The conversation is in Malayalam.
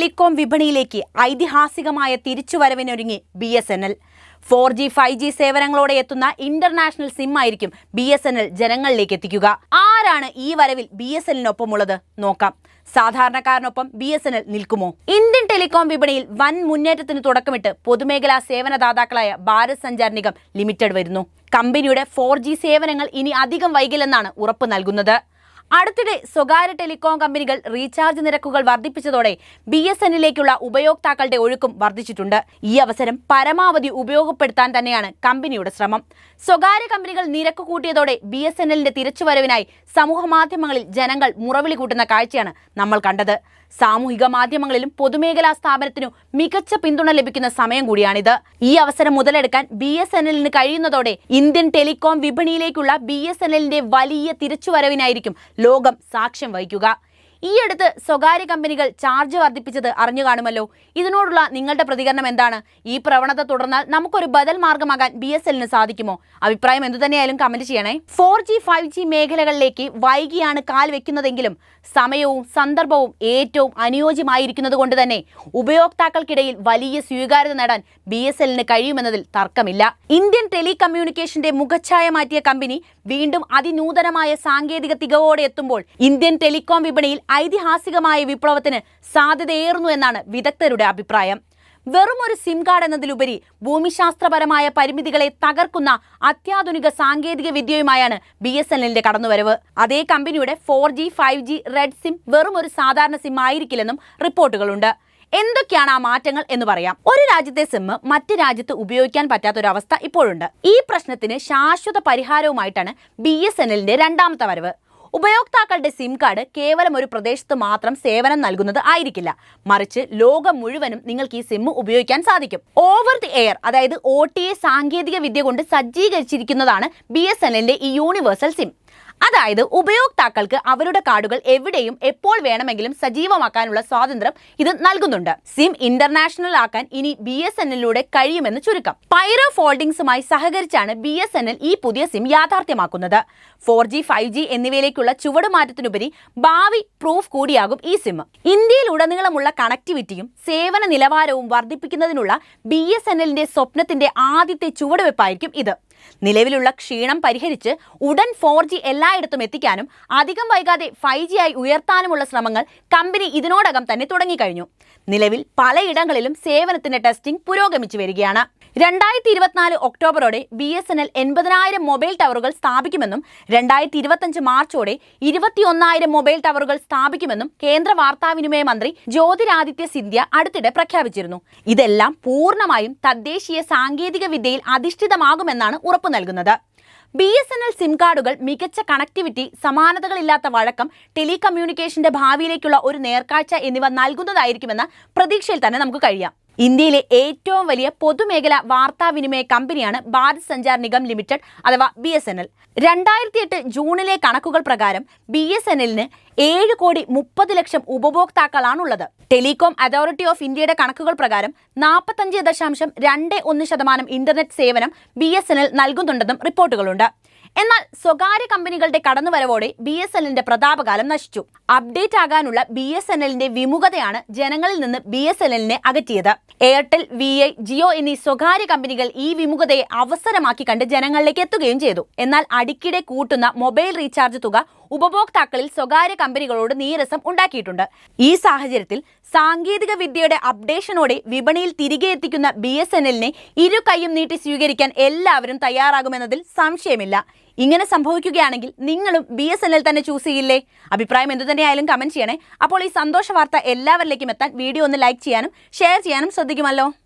ടെലികോം വിപണിയിലേക്ക് ഐതിഹാസികമായ തിരിച്ചുവരവിനൊരുങ്ങി B S N L. Four G five G സേവനങ്ങളോടെ എത്തുന്ന ഇന്റർനാഷണൽ സിം ആയിരിക്കും ബി എസ് എൻ എൽ ജനങ്ങളിലേക്ക് എത്തിക്കുക. ആരാണ് ഈ വരവിൽ ബി എസ് എല്ലിനൊപ്പമുള്ളത്? നോക്കാം. സാധാരണക്കാരനൊപ്പം ബി എസ് എൻ എൽ നിൽക്കുമോ? ഇന്ത്യൻ ടെലികോം വിപണിയിൽ വൻ മുന്നേറ്റത്തിന് തുടക്കമിട്ട് പൊതുമേഖലാ സേവനദാതാക്കളായ ഭാരത് സഞ്ചാർ നിഗം ലിമിറ്റഡ് വരുന്നു. കമ്പനിയുടെ ഫോർ സേവനങ്ങൾ ഇനി അധികം വൈകില്ലെന്നാണ് ഉറപ്പ് നൽകുന്നത്. അടുത്തിടെ സ്വകാര്യ ടെലികോം കമ്പനികൾ റീചാർജ് നിരക്കുകൾ വർദ്ധിപ്പിച്ചതോടെ ബി എസ് എന്നിലേക്കുള്ള ഉപയോക്താക്കളുടെ ഒഴുക്കും വർദ്ധിച്ചിട്ടുണ്ട്. ഈ അവസരം പരമാവധി ഉപയോഗപ്പെടുത്താൻ തന്നെയാണ് കമ്പനിയുടെ ശ്രമം. സ്വകാര്യ കമ്പനികൾ നിരക്ക് കൂട്ടിയതോടെ ബി എസ് എൻ എല്ലിന്റെ തിരിച്ചുവരവിനായി സമൂഹ മാധ്യമങ്ങളിൽ ജനങ്ങൾ മുറവിളി കൂട്ടുന്ന കാഴ്ചയാണ് നമ്മൾ കണ്ടത്. സാമൂഹിക മാധ്യമങ്ങളിലും പൊതുമേഖലാ സ്ഥാപനത്തിനും മികച്ച പിന്തുണ ലഭിക്കുന്ന സമയം കൂടിയാണിത്. ഈ അവസരം മുതലെടുക്കാൻ ബി എസ് എൻ എല്ലിന് കഴിയുന്നതോടെ ഇന്ത്യൻ ടെലികോം വിപണിയിലേക്കുള്ള ബി എസ് എൻ എല്ലിന്റെ വലിയ തിരിച്ചുവരവിനായിരിക്കും ലോകം സാക്ഷ്യം വഹിക്കുക. ഈ അടുത്ത് സ്വകാര്യ കമ്പനികൾ ചാർജ് വർദ്ധിപ്പിച്ചത് അറിഞ്ഞു കാണുമല്ലോ. ഇതിനോടുള്ള നിങ്ങളുടെ പ്രതികരണം എന്താണ്? ഈ പ്രവണത തുടർന്നാൽ നമുക്കൊരു ബദൽ മാർഗമാകാൻ ബി എസ് എല്ലിന് സാധിക്കുമോ? അഭിപ്രായം എന്തുതന്നെയായാലും കമന്റ് ചെയ്യണേ. ഫോർ ജി ഫൈവ് ജി മേഖലകളിലേക്ക് വൈകിയാണ് കാൽ വെക്കുന്നതെങ്കിലും സമയവും സന്ദർഭവും ഏറ്റവും അനുയോജ്യമായിരിക്കുന്നത് കൊണ്ട് തന്നെ ഉപയോക്താക്കൾക്കിടയിൽ വലിയ സ്വീകാര്യത നേടാൻ ബി എസ് എല്ലിന് കഴിയുമെന്നതിൽ തർക്കമില്ല. ഇന്ത്യൻ ടെലികമ്മ്യൂണിക്കേഷന്റെ മുഖച്ഛായ മാറ്റിയ കമ്പനി വീണ്ടും അതിനൂതനമായ സാങ്കേതിക തികവോടെ എത്തുമ്പോൾ ഇന്ത്യൻ ടെലികോം വിപണിയിൽ ഐതിഹാസികമായ വിപ്ലവത്തിന് സാധ്യതയേറുന്നു എന്നാണ് വിദഗ്ധരുടെ അഭിപ്രായം. വെറും ഒരു സിം കാർഡ് എന്നതിലുപരി ഭൂമിശാസ്ത്രപരമായ പരിമിതികളെ തകർക്കുന്ന അത്യാധുനിക സാങ്കേതിക വിദ്യയുമായാണ് ബി എസ് എല്ലിന്റെ കടന്നുവരവ്. അതേ കമ്പനിയുടെ four G five G red SIM വെറും ഒരു സാധാരണ സിം ആയിരിക്കില്ലെന്നും റിപ്പോർട്ടുകളുണ്ട്. എന്തൊക്കെയാണ് ആ മാറ്റങ്ങൾ എന്ന് പറയാം. ഒരു രാജ്യത്തെ സിം മറ്റ് രാജ്യത്ത് ഉപയോഗിക്കാൻ പറ്റാത്ത ഒരു അവസ്ഥ ഇപ്പോഴുണ്ട്. ഈ പ്രശ്നത്തിന് ശാശ്വത പരിഹാരവുമായിട്ടാണ് ബി എസ് എൻ എല്ലിന്റെ രണ്ടാമത്തെ വരവ്. ഉപയോക്താക്കളുടെ സിം കാർഡ് കേവലം ഒരു പ്രദേശത്ത് മാത്രം സേവനം നൽകുന്നത് ആയിരിക്കില്ല. മറിച്ച് ലോകം മുഴുവനും നിങ്ങൾക്ക് ഈ സിം ഉപയോഗിക്കാൻ സാധിക്കും. ഓവർ ദി എയർ അതായത് ഒ ടി എ സാങ്കേതിക വിദ്യ കൊണ്ട് സജ്ജീകരിച്ചിരിക്കുന്നതാണ് ബി എസ് എൻ എല്ലിന്റെ ഈ യൂണിവേഴ്സൽ സിം അതായത് ഉപയോക്താക്കൾക്ക് അവരുടെ കാർഡുകൾ എവിടെയും എപ്പോൾ വേണമെങ്കിലും സജീവമാക്കാനുള്ള സ്വാതന്ത്ര്യം ഇത് നൽകുന്നുണ്ട്. സിം ഇന്റർനാഷണൽ ആക്കാൻ ഇനി ബി എസ് എല്ലിലൂടെ കഴിയുമെന്ന് ചുരുക്കം. പൈറോ ഫോൾഡിംഗ്സുമായി സഹകരിച്ചാണ് ബി എസ് എൻ എൽ ഈ പുതിയ സിം യാഥാർത്ഥ്യമാക്കുന്നത്. ഫോർ ജി ഫൈവ് ജി എന്നിവയിലേക്കുള്ള ചുവടുമാറ്റത്തിനുപരി ഭാവി പ്രൂഫ് കൂടിയാകും ഈ സിം. ഇന്ത്യയിൽ ഉടനീളമുള്ള കണക്ടിവിറ്റിയും സേവന നിലവാരവും വർദ്ധിപ്പിക്കുന്നതിനുള്ള ബി എസ് എൻ എല്ലിന്റെ സ്വപ്നത്തിന്റെ ആദ്യത്തെ ചുവടുവെപ്പായിരിക്കും ഇത്. നിലവിലുള്ള ക്ഷീണം പരിഹരിച്ച് ഉടൻ ഫോർ ജി എല്ലായിടത്തും എത്തിക്കാനും അധികം വൈകാതെ ഫൈവ് ജി ആയി ഉയർത്താനുമുള്ള ശ്രമങ്ങൾ കമ്പനി ഇതിനോടകം തന്നെ തുടങ്ങിക്കഴിഞ്ഞു. നിലവിൽ പലയിടങ്ങളിലും സേവനത്തിന്റെ ടെസ്റ്റിംഗ് പുരോഗമിച്ചു വരികയാണ്. രണ്ടായിരത്തി ഇരുപത്തിനാല് ഒക്ടോബറോടെ ബി എസ് എൻ എൽ എൺപതിനായിരം മൊബൈൽ ടവറുകൾ സ്ഥാപിക്കുമെന്നും രണ്ടായിരത്തി ഇരുപത്തഞ്ച് മാർച്ചോടെ ഇരുപത്തിയൊന്നായിരം മൊബൈൽ ടവറുകൾ സ്ഥാപിക്കുമെന്നും കേന്ദ്ര വാർത്താവിനിമയ മന്ത്രി ജ്യോതിരാദിത്യ സിന്ധ്യ അടുത്തിടെ പ്രഖ്യാപിച്ചിരുന്നു. ഇതെല്ലാം പൂർണമായും തദ്ദേശീയ സാങ്കേതിക വിദ്യയിൽ അധിഷ്ഠിതമാകുമെന്നാണ് ഉറപ്പു നൽകുന്നത്. B S N L SIM കാർഡുകൾ മികച്ച കണക്ടിവിറ്റി സമാനതകളില്ലാത്ത വഴക്കം ടെലികമ്മ്യൂണിക്കേഷന്റെ ഭാവിയിലേക്കുള്ള ഒരു നേർക്കാഴ്ച എന്നിവ നൽകുന്നതായിരിക്കുമെന്ന പ്രതീക്ഷയിൽ തന്നെ നമുക്ക് കഴിയാം. ഇന്ത്യയിലെ ഏറ്റവും വലിയ പൊതുമേഖല വാർത്താവിനിമയ കമ്പനിയാണ് ഭാരത് സഞ്ചാർ നിഗം ലിമിറ്റഡ് അഥവാ ബി എസ് എൻ എൽ. രണ്ടായിരത്തി എട്ട് ജൂണിലെ കണക്കുകൾ പ്രകാരം ബി എസ് എൻ എല്ലിന് ഏഴ് കോടി മുപ്പത് ലക്ഷം ഉപഭോക്താക്കളാണുള്ളത്. ടെലികോം അതോറിറ്റി ഓഫ് ഇന്ത്യയുടെ കണക്കുകൾ പ്രകാരം നാൽപ്പത്തഞ്ച് ദശാംശം രണ്ട് ഒന്ന് ശതമാനം ഇന്റർനെറ്റ് സേവനം ബി എസ് എൻ എൽ നൽകുന്നുണ്ടെന്നും റിപ്പോർട്ടുകളുണ്ട്. എന്നാൽ സ്വകാര്യ കമ്പനികളുടെ കടന്നുവരവോടെ ബി എസ് എല്ലിന്റെ പ്രതാപകാലം നശിച്ചു. അപ്ഡേറ്റ് ആകാനുള്ള ബി എസ് എൻ എല്ലിന്റെ വിമുഖതയാണ് ജനങ്ങളിൽ നിന്ന് ബി എസ് എൻ എല്ലിനെ അകറ്റിയത്. എയർടെൽ വി ഐ ജിയോ എന്നീ സ്വകാര്യ കമ്പനികൾ ഈ വിമുഖതയെ അവസരമാക്കി കണ്ട് ജനങ്ങളിലേക്ക് എത്തുകയും ചെയ്തു. എന്നാൽ അടിക്കിടെ കൂട്ടുന്ന മൊബൈൽ റീചാർജ് തുക ഉപഭോക്താക്കളിൽ സ്വകാര്യ കമ്പനികളോട് നീരസം ഉണ്ടാക്കിയിട്ടുണ്ട്. ഈ സാഹചര്യത്തിൽ സാങ്കേതിക വിദ്യയുടെ അപ്ഡേഷനോടെ വിപണിയിൽ തിരികെ എത്തിക്കുന്ന ബി എസ് എൻ എല്ലിനെ ഇരു കൈയും നീട്ടി സ്വീകരിക്കാൻ എല്ലാവരും തയ്യാറാകുമെന്നതിൽ സംശയമില്ല. ഇങ്ങനെ സംഭവിക്കുകയാണെങ്കിൽ നിങ്ങളും ബി എസ് എൻ എൽ തന്നെ ചൂസ് ചെയ്യില്ലേ? അഭിപ്രായം എന്തു തന്നെയായാലും കമന്റ് ചെയ്യണേ. അപ്പോൾ ഈ സന്തോഷ വാർത്ത എല്ലാവരിലേക്കും എത്താൻ വീഡിയോ ഒന്ന് ലൈക്ക് ചെയ്യാനും ഷെയർ ചെയ്യാനും ശ്രദ്ധിക്കുമല്ലോ.